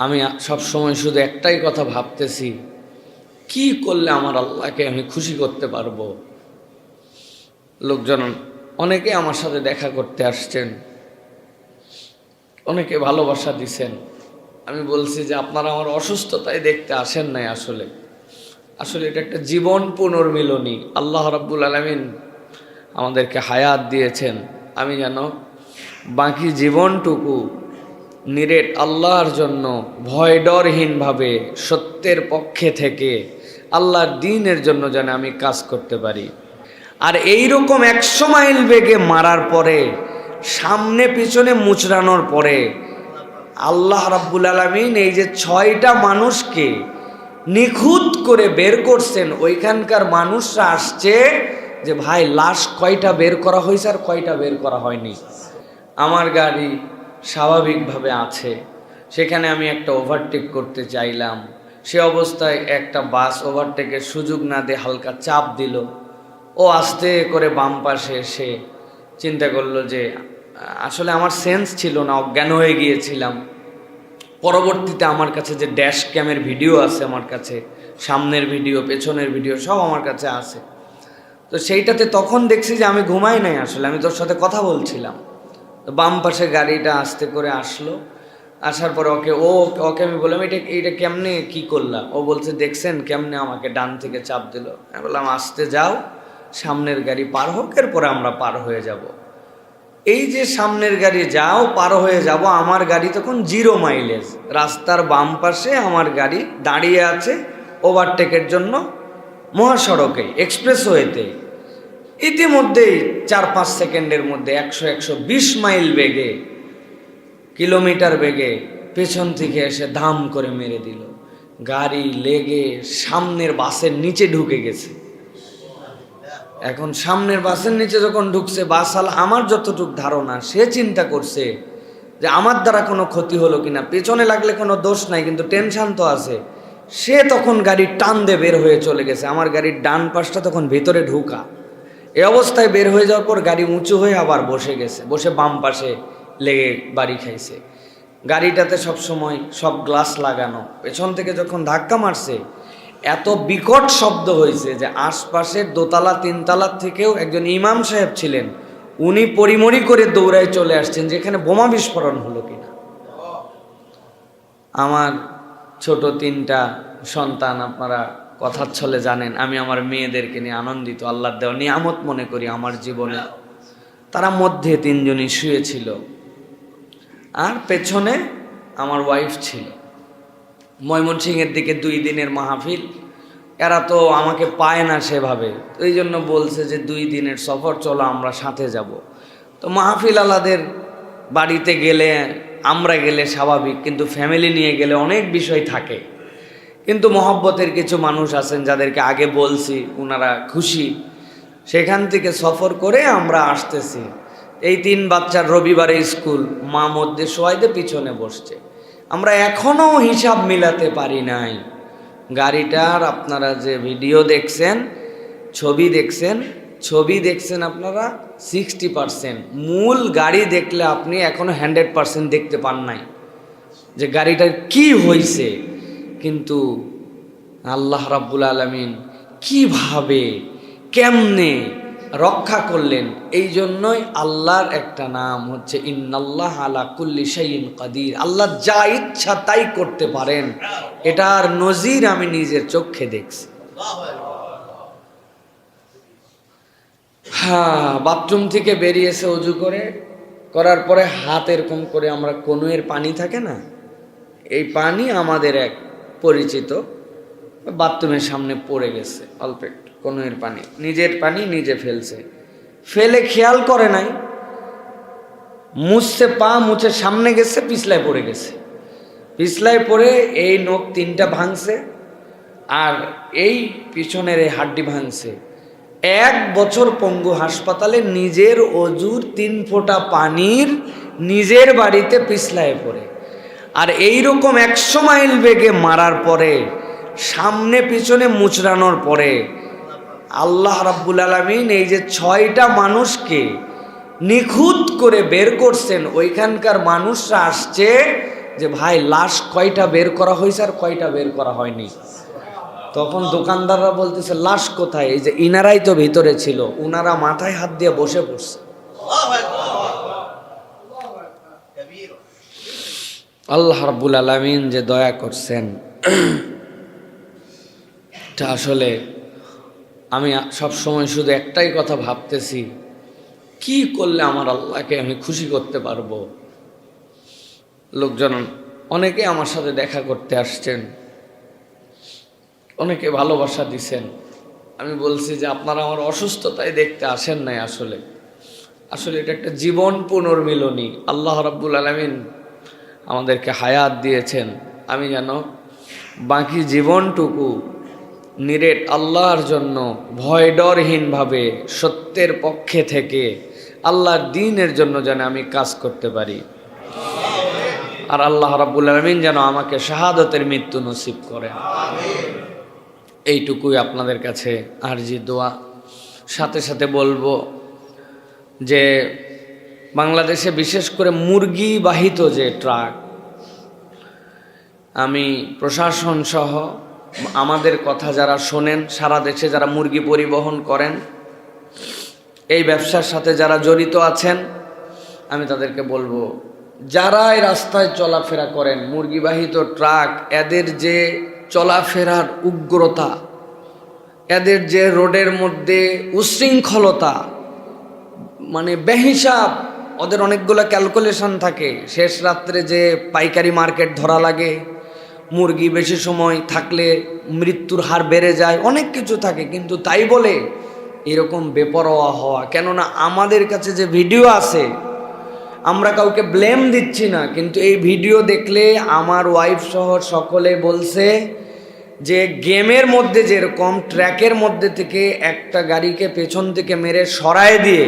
আমি সব সময় শুধু একটাই কথা ভাবতেছি, কি করলে আমার আল্লাহকে আমি খুশি করতে পারব? লোকজন অনেকে আমার সাথে দেখা করতে আসছেন, অনেকে ভালোবাসা দিছেন। আমি বলছি যে, আপনারা আমার অসুস্থতায় দেখতে আসেন নাই আসলে। আসলে এটা একটা জীবন পুনর্মিলনী। আল্লাহ রাব্বুল আলমিন আমাদেরকে হায়াত দিয়েছেন। আমি যেন বাকি জীবনটুকু নিরেট আল্লাহর জন্য ভয় ডরহীনভাবে সত্যের পক্ষে থেকে আল্লাহর দিনের জন্য যেন আমি কাজ করতে পারি। আর এই রকম একশো মাইল বেগে মারার পরে, সামনে পিছনে মুচড়ানোর পরে আল্লাহ রাব্বুল আলমিন এই যে ছয়টা মানুষকে নিখুঁত করে বের করছেন, ওইখানকার মানুষরা আসছে যে, ভাই, লাশ কয়টা বের করা হয়েছে আর কয়টা বের করা হয়নি? আমার গাড়ি স্বাভাবিকভাবে আছে। সেখানে আমি একটা ওভারটেক করতে চাইলাম। সে অবস্থায় একটা বাস ওভারটেকের সুযোগ না দিয়ে হালকা চাপ দিল। ও আস্তে করে বাম পাশে এসে চিন্তা করল যে, আসলে আমার সেন্স ছিল না, অজ্ঞান হয়ে গিয়েছিলাম। পরবর্তীতে আমার কাছে যে ড্যাশ ক্যামের ভিডিও আছে আমার কাছে, সামনের ভিডিও পেছনের ভিডিও সব আমার কাছে আছে। তো সেইটাতে তখন দেখছি যে আমি ঘুমাই নাই আসলে, আমি তোর সাথে কথা বলছিলাম। বাম পাশে গাড়িটা আস্তে করে আসলো। আসার পরে ওকে, ও, ওকে আমি বললাম, এটা এইটা কেমনে কি করলা? ও বলছে, দেখছেন কেমনে আমাকে ডান থেকে চাপ দিল। আমি বললাম, আসতে যাও, সামনের গাড়ি পার হোক, এরপরে আমরা পার হয়ে যাব। এই যে সামনের গাড়ি, যাও, পার হয়ে যাব, আমার গাড়ি তখন জিরো মাইলেজ। রাস্তার বাম পাশে আমার গাড়ি দাঁড়িয়ে আছে, ওভারটেকের জন্য মহাসড়কে, এক্সপ্রেসওয়েতে। ইতিমধ্যেই চার পাঁচ সেকেন্ডের মধ্যে একশো একশো বিশ মাইল বেগে, কিলোমিটার বেগে পেছন থেকে এসে ধাম করে মেরে দিল। গাড়ি লেগে সামনের বাসের নিচে ঢুকে গেছে। এখন সামনের বাসের নিচে যখন ঢুকছে বাসাল আমার যতটুক ধারণা, সে চিন্তা করছে যে আমার দ্বারা কোনো ক্ষতি হলো কিনা। পেছনে লাগলে কোনো দোষ নাই, কিন্তু টেনশান তো আছে। সে তখন গাড়ির টান দিয়ে বের হয়ে চলে গেছে। আমার গাড়ির ডান পাশটা তখন ভেতরে ঢুকা। এই অবস্থায় বের হয়ে যাওয়ার পর গাড়ি উঁচু হয়ে আবার বসে গেছে, বসে বাম পাশে লেগে বাড়ি খাইছে। গাড়িটাতে সব সময় সব গ্লাস লাগানো। পেছন থেকে যখন ধাক্কা মারছে, এত বিকট শব্দ হয়েছে যে আশপাশের দোতলা, তিনতলার থেকেও একজন ইমাম সাহেব ছিলেন। উনি পরিমরি করে দৌড়ায় চলে আসছেন, যেখানে বোমা বিস্ফোরণ হলো কিনা। আমার ছোট তিনটা সন্তান আপনারা কথার ছলে জানেন, আমি আমার মেয়েদেরকে নিয়ে আনন্দিত, আল্লাহর দেওয়া নিয়ামত মনে করি আমার জীবনে। তারা মধ্যে তিনজনই শুয়েছিল। আর পেছনে আমার ওয়াইফ ছিল। ময়মনসিংহের দিকে দুই দিনের মাহফিল। এরা তো আমাকে পায় না সেভাবে। এই জন্য বলছে যে দুই দিনের সফর, চলো আমরা সাথে যাব। তো মাহফিল আলাদের বাড়িতে গেলে, আমরা গেলে স্বাভাবিক, কিন্তু ফ্যামিলি নিয়ে গেলে অনেক বিষয় থাকে। কিন্তু মহব্বতের কিছু মানুষ আছেন যাদেরকে আগে বলছি ওনারা খুশি। সেখান থেকে সফর করে আমরা আসতেছি। এই তিন বাচ্চার রবিবারে স্কুল, মা মধ্যে শোয়াইতে পিছনে বসছে। আমরা এখনও হিসাব মিলাতে পারি নাই। গাড়িটার আপনারা যে ভিডিও দেখছেন, ছবি দেখছেন ছবি দেখছেন আপনারা সিক্সটি পারসেন্ট মূল গাড়ি দেখলে আপনি এখনও হান্ড্রেড পারসেন্ট দেখতে পান নাই। যে গাড়িটার কি হয়েছে কিন্তু আল্লাহ রাব্বুল আলমিন কীভাবে, কেমনে রক্ষা করলেন? এই জন্যই আল্লাহর একটা নাম হচ্ছে, ইন্নাল্লাহ আলা কুল্লি শাইন কাদির। আল্লাহ যা ইচ্ছা তাই করতে পারেন। এটার নজির আমি নিজের চোখে দেখছি। হ্যাঁ বাথরুম থেকে বেরিয়েছে অজু করে। করার পরে হাত এরকম করে আমরা কনুয়ের পানি থাকে না? এই পানি আমাদের এক পরিচিত, বাথরুমের সামনে পড়ে গেছে, অল্প একটু কনুয়ের পানি। নিজের পানি নিজে ফেলছে। ফেলে খেয়াল করে নাই। মুছছে পা মুছে সামনে গেছে, পিছলায় পড়ে গেছে। পিছলায় পড়ে এই নখ তিনটা ভাঙছে, আর এই পিছনের এই হাড্ডি ভাঙছে। এক বছর পঙ্গু হাসপাতালে নিজের অজুর তিন ফোঁটা পানির নিজের বাড়িতে পিছলায় পড়ে। আর এই রকম একশো মাইল বেগে মারার পরে, সামনে পিছনে মুচড়ানোর পরে, আল্লাহ রাব্বুল আলমিন এই যে ছয়টা মানুষকে নিখুঁত করে বের করছেন, ওইখানকার মানুষরা আসছে যে, ভাই, লাশ কয়টা বের করা হয়েছে আর কয়টা বের করা হয়নি? তখন দোকানদাররা বলতেছে, লাশ কোথায়? এই যে, ইনারাই তো ভিতরে ছিল। উনারা মাথায় হাত দিয়ে বসে পড়ছে। আল্লাহ রাব্বুল আলামিন যে দয়া করছেন, এটা আসলে আমি সব সময় শুধু একটাই কথা ভাবতেছি, কি করলে আমার আল্লাহকে আমি খুশি করতে পারব? লোকজন অনেকে আমার সাথে দেখা করতে আসছেন, অনেকে ভালোবাসা দিছেন। আমি বলছি যে আপনারা আমার অসুস্থতায় দেখতে আসেন নাই আসলে। আসলে এটা একটা জীবন পুনর্মিলনী। আল্লাহ রাব্বুল আলমিন আমাদেরকে হায়াত দিয়েছেন। আমি যেন বাকি জীবনটুকু নিরেট আল্লাহর জন্য ভয় ডরহীনভাবে সত্যের পক্ষে থেকে আল্লাহর দিনের জন্য যেন আমি কাজ করতে পারি। আর আল্লাহ রাব্বুল আলমিন যেন আমাকে শাহাদতের মৃত্যু নসিব করেন। এইটুকুই আপনাদের কাছে আরজি দোয়া। সাথে সাথে বলব যে বাংলাদেশে বিশেষ করে মুরগি বাহিত যে ট্রাক, আমি প্রশাসন সহ আমাদের কথা যারা শোনেন, সারা দেশে যারা মুরগি পরিবহন করেন, এই ব্যবসার সাথে যারা জড়িত আছেন, আমি তাদেরকে বলব যারা এই রাস্তায় চলাফেরা করেন, মুরগিবাহিত ট্রাক, এদের যে চলাফেরার উগ্রতা, এদের যে রোডের মধ্যে উশৃঙ্খলতা মানে বেহিসাব ওদের অনেকগুলো ক্যালকুলেশন থাকে। শেষ রাত্রে যে পাইকারি মার্কেট ধরা লাগে, মুরগি বেশি সময় থাকলে মৃত্যুর হার বেড়ে যায়, অনেক কিছু থাকে। কিন্তু তাই বলে এরকম বেপরোয়া হওয়া, কেননা আমাদের কাছে যে ভিডিও আছে, আমরা কাউকে ব্লেম দিচ্ছি না, কিন্তু এই ভিডিও দেখলে আমার ওয়াইফ সহ সকলে বলছে যে গেমের মধ্যে যেরকম, ট্র্যাকের মধ্যে থেকে একটা গাড়িকে পেছন থেকে মেরে সরায় দিয়ে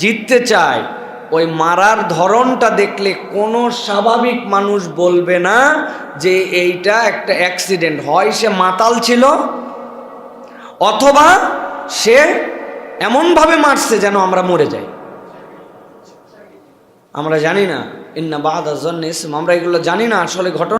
জিততে চায় ওই মারার ধরনটা দেখলে কোনো স্বাভাবিক মানুষ বলবে না যে এইটা একটা অ্যাক্সিডেন্ট হয় সে মাতাল ছিল, অথবা সে এমনভাবে মারছে যেন আমরা মরে যাই। আমরা জানি না। ইন্না বাহাদ আমরা এগুলো জানি না, আসলে ঘটনা